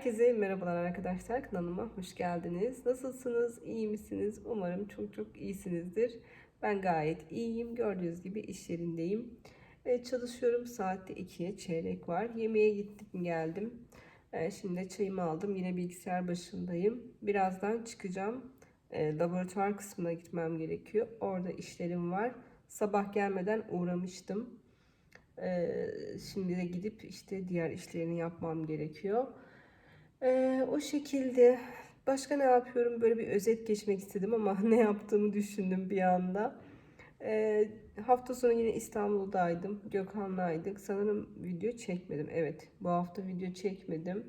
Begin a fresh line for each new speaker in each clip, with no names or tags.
Herkese merhabalar arkadaşlar. Kanalıma hoş geldiniz. Nasılsınız? İyi misiniz? Umarım çok çok iyisinizdir. Ben gayet iyiyim. Gördüğünüz gibi iş yerindeyim. Ve çalışıyorum. Saatte 2'ye çeyrek var. Yemeğe gittim geldim. Ee, Şimdi çayımı aldım. Yine bilgisayar başındayım. Birazdan çıkacağım. Ee, Laboratuvar kısmına gitmem gerekiyor. Orada işlerim var. Sabah gelmeden uğramıştım. Ee, Şimdi de gidip işte diğer işlerini yapmam gerekiyor. Ee, o şekilde başka ne yapıyorum böyle bir özet geçmek istedim ama ne yaptığımı düşündüm bir anda. Ee, hafta sonu yine İstanbul'daydım. Gökhan'laydık. Sanırım video çekmedim. Evet bu hafta video çekmedim.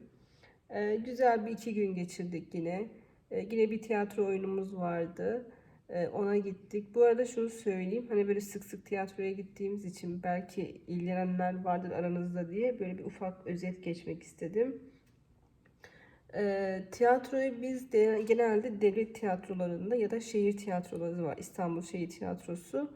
Ee, güzel bir iki gün geçirdik yine. Ee, yine bir tiyatro oyunumuz vardı. Ee, ona gittik. Bu arada şunu söyleyeyim. Hani böyle sık sık tiyatroya gittiğimiz için belki ilgilenenler vardır aranızda diye böyle bir ufak özet geçmek istedim. E, tiyatroyu biz de, genelde devlet tiyatrolarında ya da şehir tiyatroları var. İstanbul Şehir Tiyatrosu.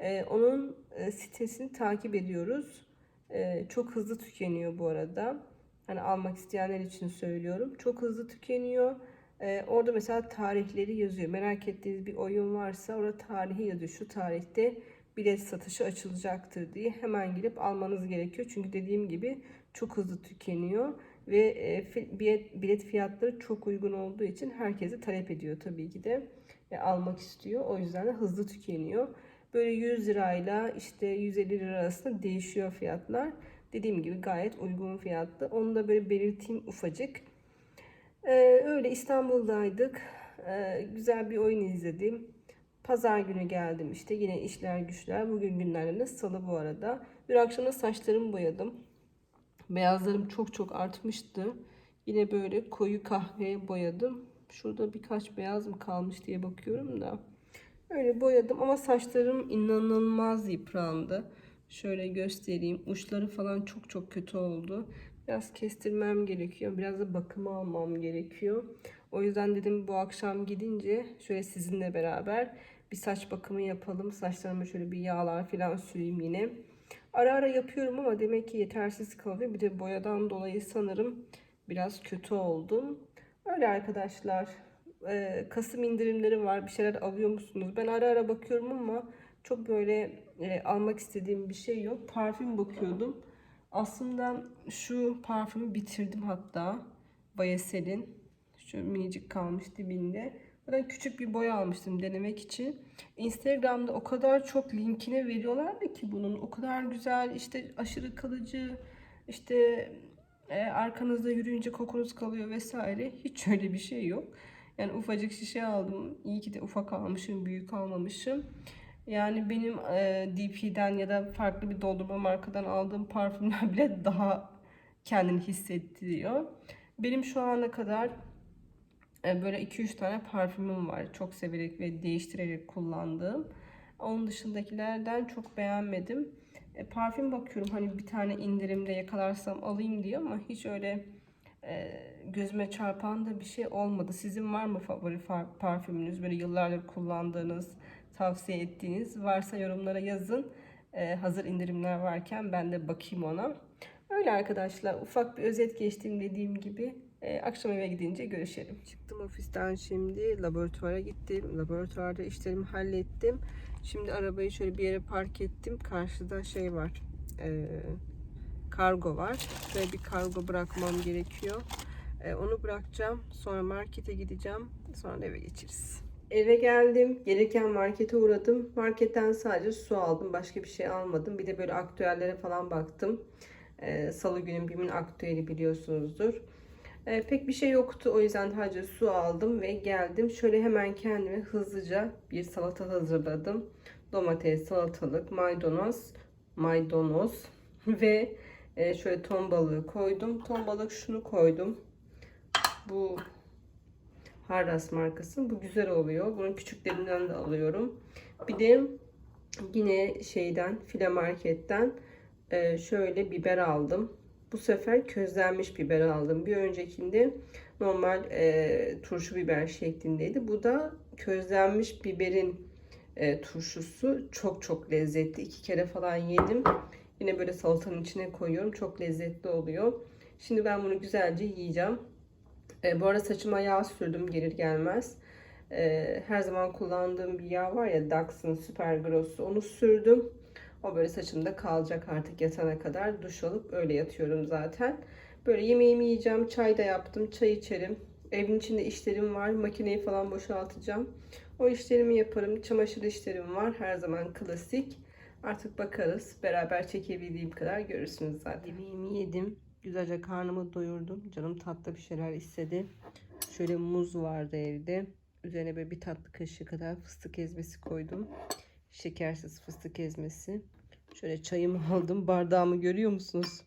E, onun e, sitesini takip ediyoruz. E, çok hızlı tükeniyor bu arada. Hani almak isteyenler için söylüyorum. Çok hızlı tükeniyor. E, orada mesela tarihleri yazıyor. Merak ettiğiniz bir oyun varsa orada tarihi yazıyor. Şu tarihte bilet satışı açılacaktır diye hemen girip almanız gerekiyor. Çünkü dediğim gibi çok hızlı tükeniyor ve e, bilet, fiyatları çok uygun olduğu için herkese talep ediyor tabii ki de ve almak istiyor. O yüzden de hızlı tükeniyor. Böyle 100 lirayla işte 150 lira arasında değişiyor fiyatlar. Dediğim gibi gayet uygun fiyatlı. Onu da böyle belirteyim ufacık. Ee, öyle İstanbul'daydık. Ee, güzel bir oyun izledim. Pazar günü geldim işte yine işler güçler. Bugün günlerden de salı bu arada. Bir akşamda saçlarımı boyadım. Beyazlarım çok çok artmıştı. Yine böyle koyu kahveye boyadım. Şurada birkaç beyaz mı kalmış diye bakıyorum da. Öyle boyadım ama saçlarım inanılmaz yıprandı. Şöyle göstereyim. Uçları falan çok çok kötü oldu. Biraz kestirmem gerekiyor. Biraz da bakıma almam gerekiyor. O yüzden dedim bu akşam gidince şöyle sizinle beraber bir saç bakımı yapalım. Saçlarıma şöyle bir yağlar falan süreyim yine. Ara ara yapıyorum ama demek ki yetersiz kalıyor. Bir de boyadan dolayı sanırım biraz kötü oldum. Öyle arkadaşlar. Ee, Kasım indirimleri var. Bir şeyler alıyor musunuz? Ben ara ara bakıyorum ama çok böyle e, almak istediğim bir şey yok. Parfüm bakıyordum. Aslında şu parfümü bitirdim hatta. Bayesel'in. Şu minicik kalmış dibinde. Ben küçük bir boya almıştım denemek için. Instagram'da o kadar çok linkine veriyorlardı ki bunun. O kadar güzel işte aşırı kalıcı işte e, arkanızda yürüyünce kokunuz kalıyor vesaire. Hiç öyle bir şey yok. Yani ufacık şişe aldım. İyi ki de ufak almışım, büyük almamışım. Yani benim e, DP'den ya da farklı bir doldurma markadan aldığım parfümler bile daha kendini hissettiriyor. Benim şu ana kadar böyle 2-3 tane parfümüm var. Çok severek ve değiştirerek kullandığım. Onun dışındakilerden çok beğenmedim. E, parfüm bakıyorum hani bir tane indirimde yakalarsam alayım diye ama hiç öyle e, gözüme çarpan da bir şey olmadı. Sizin var mı favori parfümünüz? Böyle yıllardır kullandığınız, tavsiye ettiğiniz varsa yorumlara yazın. E, hazır indirimler varken ben de bakayım ona. Öyle arkadaşlar ufak bir özet geçtim dediğim gibi. E, akşam eve gidince görüşelim. Çıktım ofisten şimdi laboratuvara gittim. Laboratuvarda işlerimi hallettim. Şimdi arabayı şöyle bir yere park ettim. Karşıda şey var. e, kargo var. Ve bir kargo bırakmam gerekiyor. E, onu bırakacağım. Sonra markete gideceğim. Sonra eve geçeriz. Eve geldim. Gelirken markete uğradım. Marketten sadece su aldım. Başka bir şey almadım. Bir de böyle aktüellere falan baktım. E, Salı günü BİM'in aktüeli biliyorsunuzdur. E, pek bir şey yoktu. O yüzden sadece su aldım ve geldim. Şöyle hemen kendime hızlıca bir salata hazırladım. Domates, salatalık, maydanoz, maydanoz ve e, şöyle ton balığı koydum. Ton balık şunu koydum. Bu Harras markası. Bu güzel oluyor. Bunun küçüklerinden de alıyorum. Bir de yine şeyden file marketten e, şöyle biber aldım. Bu sefer közlenmiş biber aldım. Bir öncekinde normal e, turşu biber şeklindeydi. Bu da közlenmiş biberin e, turşusu. Çok çok lezzetli. İki kere falan yedim. Yine böyle salatanın içine koyuyorum. Çok lezzetli oluyor. Şimdi ben bunu güzelce yiyeceğim. E, bu arada saçıma yağ sürdüm gelir gelmez. E, her zaman kullandığım bir yağ var ya Dax'ın Super Gross'u onu sürdüm. O böyle saçımda kalacak artık yatana kadar. Duş alıp öyle yatıyorum zaten. Böyle yemeğimi yiyeceğim. Çay da yaptım. Çay içerim. Evin içinde işlerim var. Makineyi falan boşaltacağım. O işlerimi yaparım. Çamaşır işlerim var. Her zaman klasik. Artık bakarız. Beraber çekebildiğim kadar görürsünüz zaten. Yemeğimi yedim. Güzelce karnımı doyurdum. Canım tatlı bir şeyler istedi. Şöyle muz vardı evde. Üzerine böyle bir tatlı kaşığı kadar fıstık ezmesi koydum. Şekersiz fıstık ezmesi. Şöyle çayımı aldım. Bardağımı görüyor musunuz?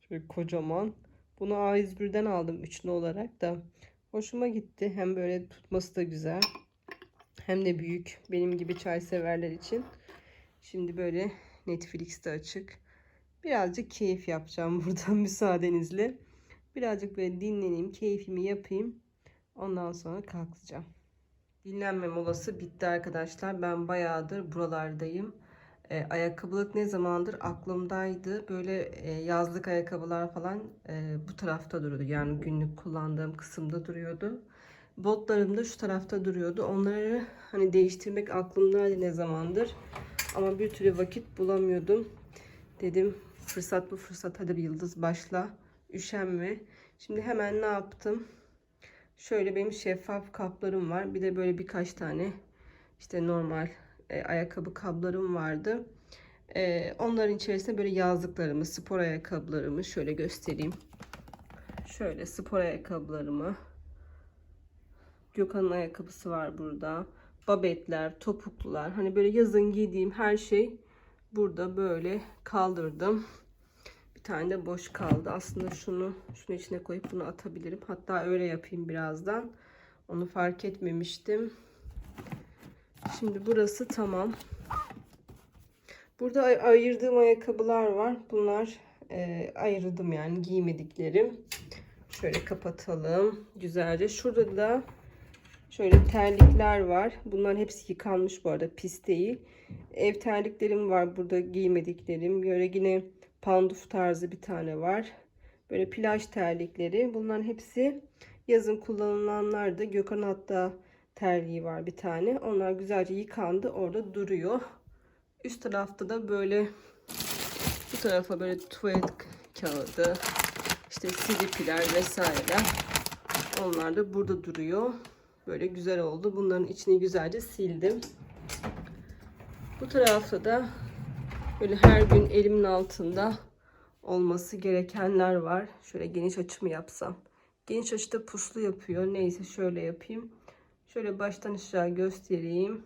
Şöyle kocaman. Bunu A101'den aldım üçlü olarak da. Hoşuma gitti. Hem böyle tutması da güzel. Hem de büyük. Benim gibi çay severler için. Şimdi böyle Netflix'te açık. Birazcık keyif yapacağım buradan müsaadenizle. Birazcık böyle dinleneyim, keyfimi yapayım. Ondan sonra kalkacağım. Dinlenme molası bitti arkadaşlar. Ben bayağıdır buralardayım. E, ayakkabılık ne zamandır aklımdaydı. Böyle e, yazlık ayakkabılar falan e, bu tarafta duruyordu. Yani günlük kullandığım kısımda duruyordu. Botlarım da şu tarafta duruyordu. Onları hani değiştirmek aklımdaydı ne zamandır. Ama bir türlü vakit bulamıyordum. Dedim fırsat bu fırsat hadi bir yıldız başla. Üşenme. Şimdi hemen ne yaptım? Şöyle benim şeffaf kaplarım var. Bir de böyle birkaç tane işte normal e, ayakkabı kaplarım vardı. E, onların içerisinde böyle yazlıklarımı, spor ayakkabılarımı şöyle göstereyim. Şöyle spor ayakkabılarımı. Gökhan'ın ayakkabısı var burada. Babetler, topuklular. Hani böyle yazın giydiğim her şey burada böyle kaldırdım. Tane de boş kaldı. Aslında şunu şunun içine koyup bunu atabilirim. Hatta öyle yapayım birazdan. Onu fark etmemiştim. Şimdi burası tamam. Burada ay- ayırdığım ayakkabılar var. Bunlar e, ayırdım yani giymediklerim. Şöyle kapatalım güzelce. Şurada da şöyle terlikler var. Bunların hepsi yıkanmış bu arada pis değil. Ev terliklerim var burada giymediklerim. Böyle yine panduf tarzı bir tane var. Böyle plaj terlikleri. Bunların hepsi yazın kullanılanlardı. Gökhan hatta terliği var bir tane. Onlar güzelce yıkandı. Orada duruyor. Üst tarafta da böyle bu tarafa böyle tuvalet kağıdı, işte silipiler vesaireler. Onlar da burada duruyor. Böyle güzel oldu. Bunların içini güzelce sildim. Bu tarafta da böyle her gün elimin altında olması gerekenler var. Şöyle geniş açımı yapsam. Geniş açıda puslu yapıyor. Neyse şöyle yapayım. Şöyle baştan aşağı göstereyim.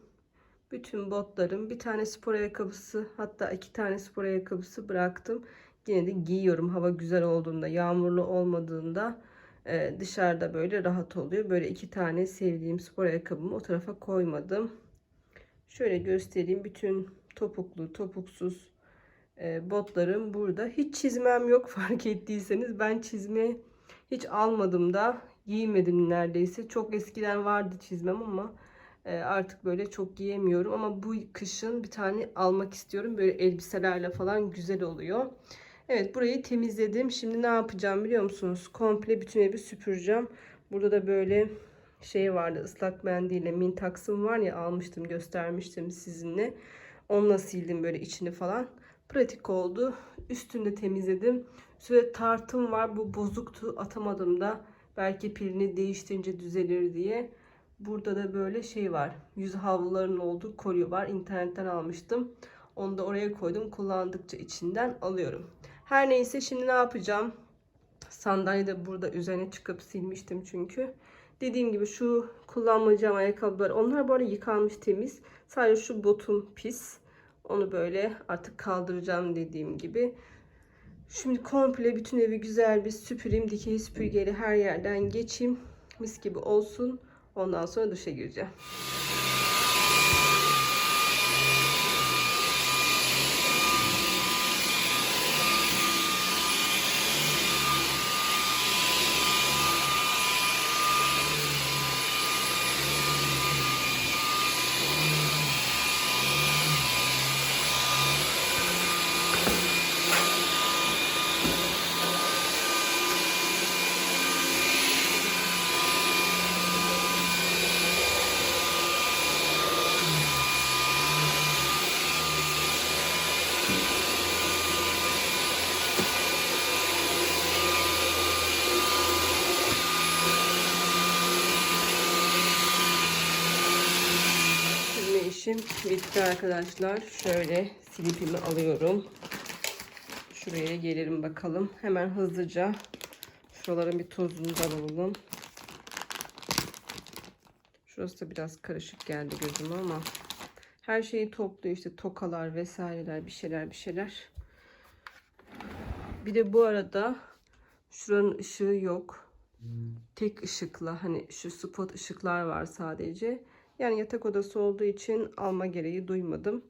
Bütün botlarım bir tane spor ayakkabısı hatta iki tane spor ayakkabısı bıraktım. Yine de giyiyorum hava güzel olduğunda yağmurlu olmadığında e, dışarıda böyle rahat oluyor. Böyle iki tane sevdiğim spor ayakkabımı o tarafa koymadım. Şöyle göstereyim bütün topuklu topuksuz e, botlarım burada. Hiç çizmem yok fark ettiyseniz ben çizme hiç almadım da giymedim neredeyse. Çok eskiden vardı çizmem ama e, artık böyle çok giyemiyorum. Ama bu kışın bir tane almak istiyorum. Böyle elbiselerle falan güzel oluyor. Evet burayı temizledim. Şimdi ne yapacağım biliyor musunuz? Komple bütün evi süpüreceğim. Burada da böyle şey vardı ıslak mendille mintaksım var ya almıştım göstermiştim sizinle. Onunla sildim böyle içini falan. Pratik oldu. Üstünde temizledim. Şöyle tartım var. Bu bozuktu. Atamadım da. Belki pilini değiştirince düzelir diye. Burada da böyle şey var. Yüz havluların olduğu kolye var. İnternetten almıştım. Onu da oraya koydum. Kullandıkça içinden alıyorum. Her neyse şimdi ne yapacağım? Sandalye de burada üzerine çıkıp silmiştim çünkü. Dediğim gibi şu kullanmayacağım ayakkabılar. Onlar arada yıkanmış temiz. Sadece şu botum pis. Onu böyle artık kaldıracağım dediğim gibi. Şimdi komple bütün evi güzel bir süpüreyim. Dikey süpürgeyle her yerden geçeyim. Mis gibi olsun. Ondan sonra duşa gireceğim. İşim bitti arkadaşlar. Şöyle silipimi alıyorum. Şuraya gelirim bakalım. Hemen hızlıca şuraların bir tozunu da alalım. Şurası da biraz karışık geldi gözüme ama her şeyi topluyor işte tokalar vesaireler bir şeyler bir şeyler. Bir de bu arada şuranın ışığı yok. Tek ışıkla hani şu spot ışıklar var sadece. Yani yatak odası olduğu için alma gereği duymadım.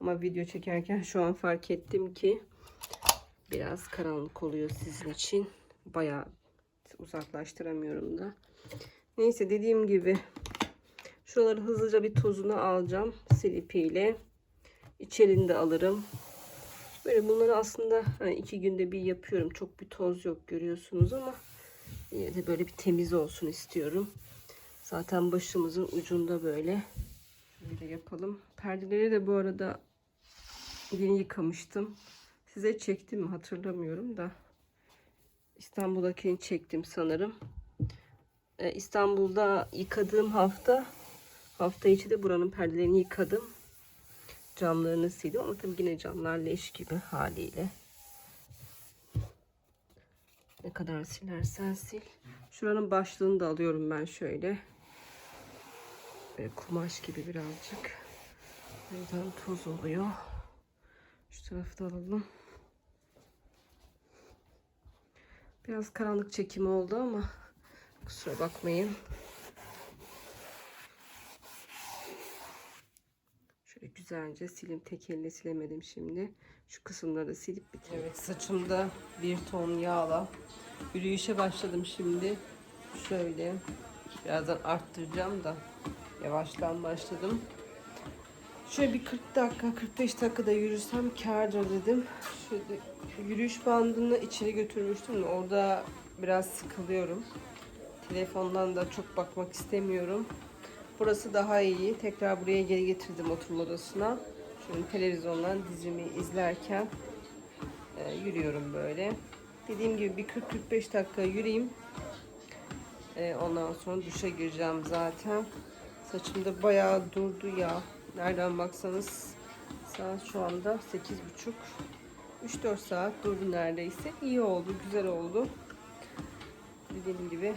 Ama video çekerken şu an fark ettim ki biraz karanlık oluyor sizin için. Bayağı uzaklaştıramıyorum da. Neyse dediğim gibi şuraları hızlıca bir tozunu alacağım silipiyle. İçerini de alırım. Böyle bunları aslında hani iki günde bir yapıyorum. Çok bir toz yok görüyorsunuz ama yine de böyle bir temiz olsun istiyorum. Zaten başımızın ucunda böyle. Şöyle yapalım. Perdeleri de bu arada yeni yıkamıştım. Size çektim mi hatırlamıyorum da. İstanbul'dakini çektim sanırım. Ee, İstanbul'da yıkadığım hafta hafta içi de buranın perdelerini yıkadım. Camlarını sildim ama tabii yine camlar leş gibi haliyle. Ne kadar silersen sil. Şuranın başlığını da alıyorum ben şöyle. Kumaş gibi birazcık. Buradan toz oluyor. Şu tarafı da alalım. Biraz karanlık çekimi oldu ama kusura bakmayın. Şöyle güzelce silim tek elle silemedim şimdi. Şu kısımları da silip bitireyim. Evet saçımda bir ton yağla yürüyüşe başladım şimdi. Şöyle birazdan arttıracağım da yavaştan başladım. Şöyle bir 40 dakika 45 dakikada yürüsem kârdır dedim. Şöyle yürüyüş bandını içeri götürmüştüm de orada biraz sıkılıyorum. Telefondan da çok bakmak istemiyorum. Burası daha iyi. Tekrar buraya geri getirdim oturma odasına. Şöyle televizyondan dizimi izlerken e, yürüyorum böyle. Dediğim gibi bir 40-45 dakika yürüyeyim. E, ondan sonra duşa gireceğim zaten. Saçımda bayağı durdu ya. Nereden baksanız saat şu anda 8.30. 3-4 saat durdu neredeyse. İyi oldu, güzel oldu. Dediğim gibi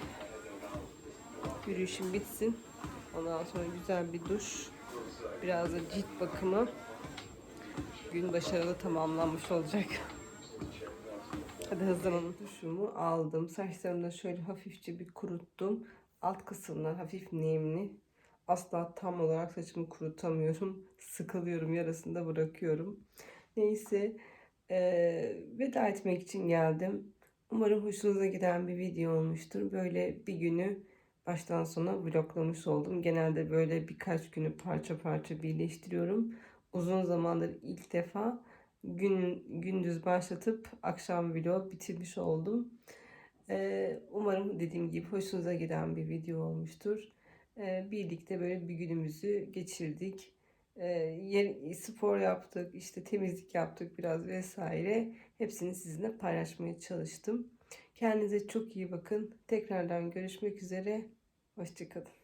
yürüyüşüm bitsin. Ondan sonra güzel bir duş. Biraz da cilt bakımı. Gün başarılı tamamlanmış olacak. Hadi hızlanalım. Duşumu aldım. Saçlarımı da şöyle hafifçe bir kuruttum. Alt kısımlar hafif nemli. Asla tam olarak saçımı kurutamıyorum. Sıkılıyorum. Yarısında bırakıyorum. Neyse. eee, veda etmek için geldim. Umarım hoşunuza giden bir video olmuştur. Böyle bir günü baştan sona vloglamış oldum. Genelde böyle birkaç günü parça parça birleştiriyorum. Uzun zamandır ilk defa gün gündüz başlatıp akşam vlog bitirmiş oldum. Ee, umarım dediğim gibi hoşunuza giden bir video olmuştur. Ee, birlikte böyle bir günümüzü geçirdik. Ee, spor yaptık, işte temizlik yaptık biraz vesaire. Hepsini sizinle paylaşmaya çalıştım. Kendinize çok iyi bakın. Tekrardan görüşmek üzere. Hoşçakalın.